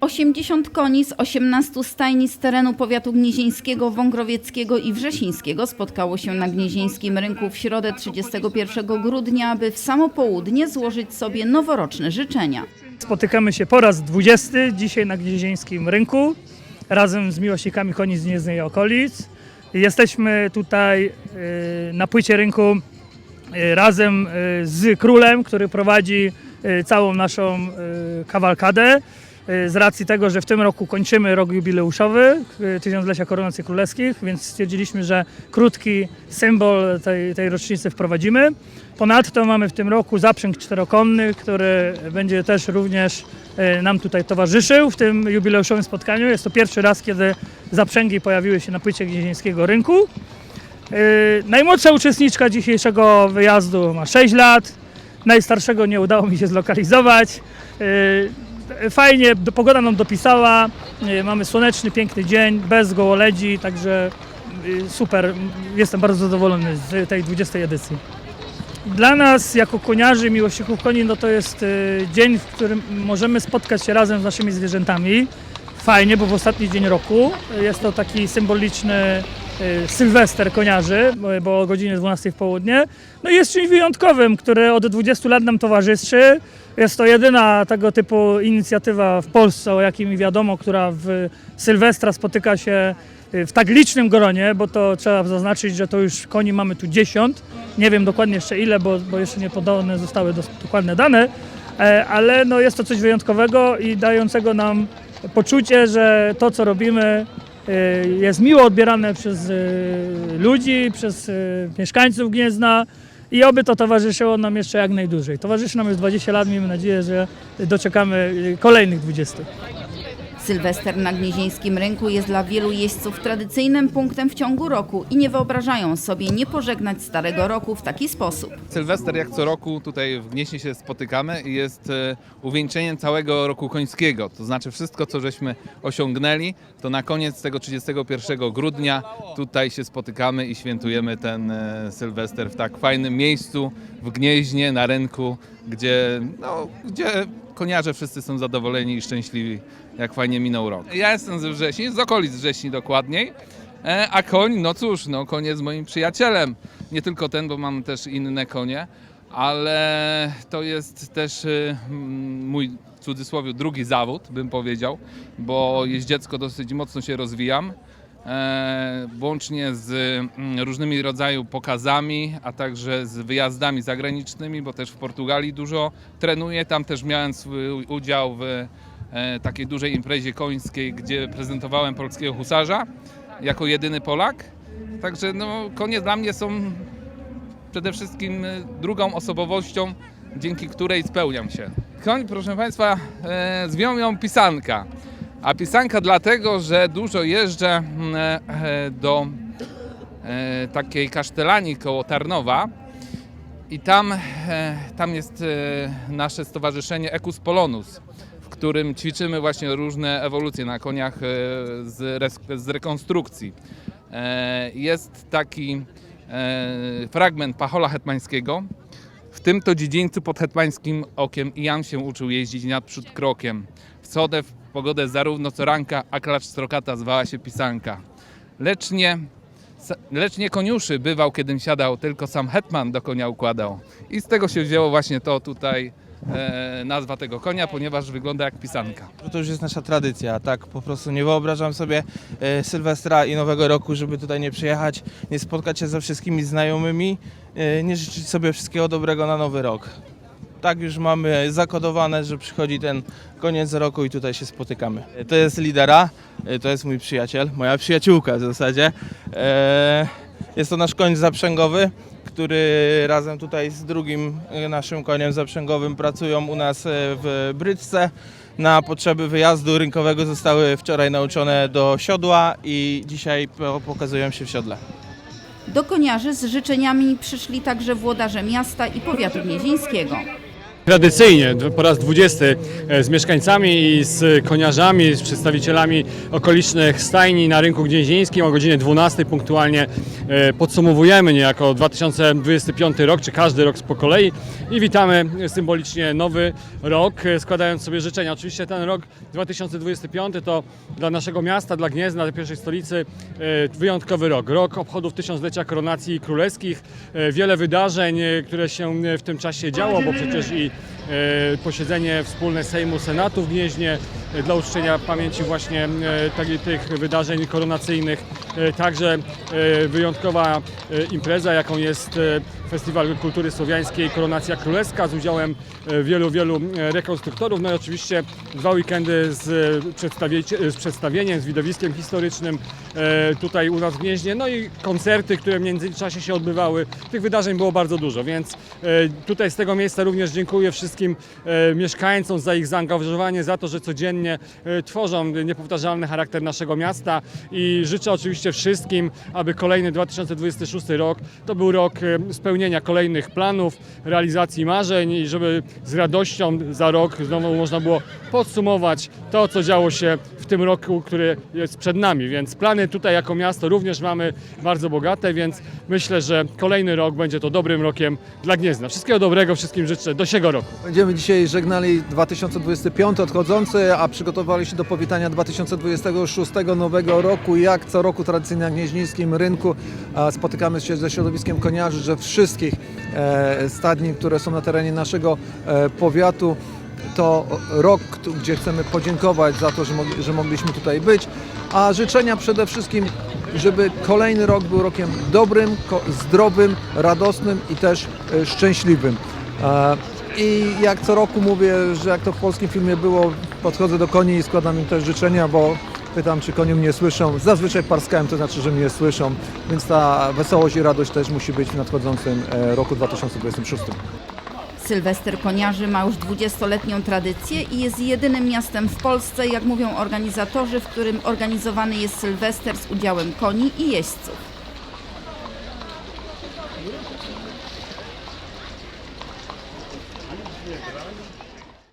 80 koni z 18 stajni z terenu powiatu gnieźnieńskiego, wągrowieckiego i wrzesińskiego spotkało się na gnieźnieńskim rynku w środę 31 grudnia, aby w samo południe złożyć sobie noworoczne życzenia. Spotykamy się po raz 20 dzisiaj na Gnieźnieńskim Rynku razem z miłośnikami koni z Gniezdnej i okolic. Jesteśmy tutaj y, na płycie rynku y, razem y, z królem, który prowadzi całą naszą kawalkadę. Y, Z racji tego, że w tym roku kończymy rok jubileuszowy y, Tysiąclecia Koronacji Królewskich, więc stwierdziliśmy, że krótki symbol tej, tej rocznicy wprowadzimy. Ponadto mamy w tym roku zaprzęg czterokonny, który będzie też również e, nam tutaj towarzyszył w tym jubileuszowym spotkaniu. Jest to pierwszy raz, kiedy zaprzęgi pojawiły się na płycie Gnieźnieńskiego Rynku. Najmłodsza uczestniczka dzisiejszego wyjazdu ma 6 lat, najstarszego nie udało mi się zlokalizować. E, Fajnie, pogoda nam dopisała, e, mamy słoneczny, piękny dzień, bez gołoledzi, także e, super, jestem bardzo zadowolony z tej 20 edycji. Dla nas, jako koniarzy, miłośników koni, no to jest dzień, w którym możemy spotkać się razem z naszymi zwierzętami. Fajnie, bo w ostatni dzień roku jest to taki symboliczny sylwester koniarzy, bo- bo o godzinie 12 w południe. No jest czymś wyjątkowym, który od 20 lat nam towarzyszy. Jest to jedyna tego typu inicjatywa w Polsce, o jakiej mi wiadomo, która w Sylwestra spotyka się w tak licznym gronie, bo to trzeba zaznaczyć, że to już koni mamy tu 10. Nie wiem dokładnie jeszcze ile, bo, bo jeszcze nie podane zostały dokładne dane, e, ale no jest to coś wyjątkowego i dającego nam poczucie, że to co robimy jest miło odbierane przez e, ludzi, przez e, mieszkańców Gniezna i oby to towarzyszyło nam jeszcze jak najdłużej. Towarzyszy nam już 20 lat, miejmy nadzieję, że doczekamy kolejnych 20. Sylwester na Gnieźnieńskim Rynku jest dla wielu jeźdźców tradycyjnym punktem w ciągu roku i nie wyobrażają sobie nie pożegnać starego roku w taki sposób. Sylwester jak co roku tutaj w Gnieźnie się spotykamy i jest e, uwieńczeniem całego roku końskiego. To znaczy wszystko, co żeśmy osiągnęli, to na koniec tego 31 grudnia tutaj się spotykamy i świętujemy ten e, Sylwester w tak fajnym miejscu, w Gnieźnie, na rynku, gdzie, no, gdzie koniarze wszyscy są zadowoleni i szczęśliwi, jak fajnie minął rok. Ja jestem ze Wrześni, z okolic Wrześni dokładniej. E, A koń, no cóż, no koń jest moim przyjacielem. Nie tylko ten, bo mam też inne konie, ale to jest też mm, mój w cudzysłowie drugi zawód, bym powiedział, bo jeździecko dosyć mocno się rozwijam. E, łącznie z mm, różnymi rodzaju pokazami, a także z wyjazdami zagranicznymi, bo też w Portugalii dużo trenuję. Tam też miałem swój udział w e, takiej dużej imprezie końskiej, gdzie prezentowałem polskiego husarza jako jedyny Polak. Także no, konie dla mnie są przede wszystkim e, drugą osobowością, dzięki której spełniam się. Koń, proszę Państwa, e, ją pisanka. A pisanka dlatego, że dużo jeżdżę mm, e, do e, takiej kasztelanii koło Tarnowa i tam, e, tam jest e, nasze stowarzyszenie Equus Polonus, w którym ćwiczymy właśnie różne ewolucje na koniach e, z, z rekonstrukcji. E, Jest taki e, fragment pachola hetmańskiego. W tym to dziedzińcu pod hetmańskim okiem i Jan się uczył jeździć naprzód krokiem. W codę w pogodę zarówno co ranka, a klacz strokata zwała się pisanka. Lecz nie, lecz nie koniuszy bywał, kiedym siadał, tylko sam hetman do konia układał. I z tego się wzięło właśnie to tutaj e, nazwa tego konia, ponieważ wygląda jak pisanka. To już jest nasza tradycja, tak po prostu nie wyobrażam sobie e, Sylwestra i Nowego Roku, żeby tutaj nie przyjechać, nie spotkać się ze wszystkimi znajomymi, e, nie życzyć sobie wszystkiego dobrego na Nowy Rok. Tak już mamy zakodowane, że przychodzi ten koniec roku i tutaj się spotykamy. To jest lidera, e, to jest mój przyjaciel, moja przyjaciółka w zasadzie. E, Jest to nasz koń zaprzęgowy, który razem tutaj z drugim naszym koniem zaprzęgowym pracują u nas e, w Bryczce. Na potrzeby wyjazdu rynkowego zostały wczoraj nauczone do siodła i dzisiaj po- pokazują się w siodle. Do koniarzy z życzeniami przyszli także włodarze miasta i powiatu gnieźnieńskiego. Tradycyjnie po raz 20 e, z mieszkańcami i z koniarzami, z przedstawicielami okolicznych stajni na rynku gnieźnieńskim o godzinie 12 punktualnie e, podsumowujemy niejako 2025 rok, czy każdy rok po kolei i witamy symbolicznie nowy rok, e, składając sobie życzenia. Oczywiście ten rok 2025 to dla naszego miasta, dla Gniezna, dla pierwszej stolicy wyjątkowy rok. Rok obchodów tysiąclecia koronacji królewskich, wiele wydarzeń, które się w tym czasie działo, bo przecież i posiedzenie wspólne Sejmu Senatu w Gnieźnie e, dla uczczenia pamięci właśnie e, takich tych wydarzeń koronacyjnych. E, Także e, wyjątkowa e, impreza, jaką jest e, Festiwal Kultury Słowiańskiej Koronacja Królewska z udziałem e, wielu, wielu e, rekonstruktorów. No i oczywiście dwa weekendy z, e, z przedstawieniem, z widowiskiem historycznym tutaj u nas w Gnieźnie. No i koncerty, które w międzyczasie się odbywały. Tych wydarzeń było bardzo dużo, więc tutaj z tego miejsca również dziękuję wszystkim mieszkańcom za ich zaangażowanie, za to, że codziennie tworzą niepowtarzalny charakter naszego miasta i życzę oczywiście wszystkim, aby kolejny 2026 rok to był rok e, spełnienia kolejnych planów, realizacji marzeń i żeby z radością za rok znowu można było podsumować to, co działo się w tym roku, który jest przed nami. Więc plany tutaj jako miasto również mamy bardzo bogate, więc myślę, że kolejny rok będzie to dobrym rokiem dla Gniezna. Wszystkiego dobrego, wszystkim życzę do siego roku. Będziemy dzisiaj żegnali 2025 odchodzący, a przygotowali się do powitania 2026 nowego roku. Jak co roku tradycyjnie na Gnieźnieńskim Rynku spotykamy się ze środowiskiem koniarzy, że wszystkich e, stadni, które są na terenie naszego e, powiatu, to rok, gdzie chcemy podziękować za to, że, mogli, że mogliśmy tutaj być, a życzenia przede wszystkim, żeby kolejny rok był rokiem dobrym, zdrowym, radosnym i też e, szczęśliwym. I jak co roku mówię, że jak to w polskim filmie było, podchodzę do koni i składam im też życzenia, bo pytam, czy konie mnie słyszą. Zazwyczaj parskałem, to znaczy, że mnie słyszą, więc ta wesołość i radość też musi być w nadchodzącym e, roku 2026. Sylwester Koniarzy ma już 20-letnią tradycję i jest jedynym miastem w Polsce, jak mówią organizatorzy, w którym organizowany jest Sylwester z udziałem koni i jeźdźców.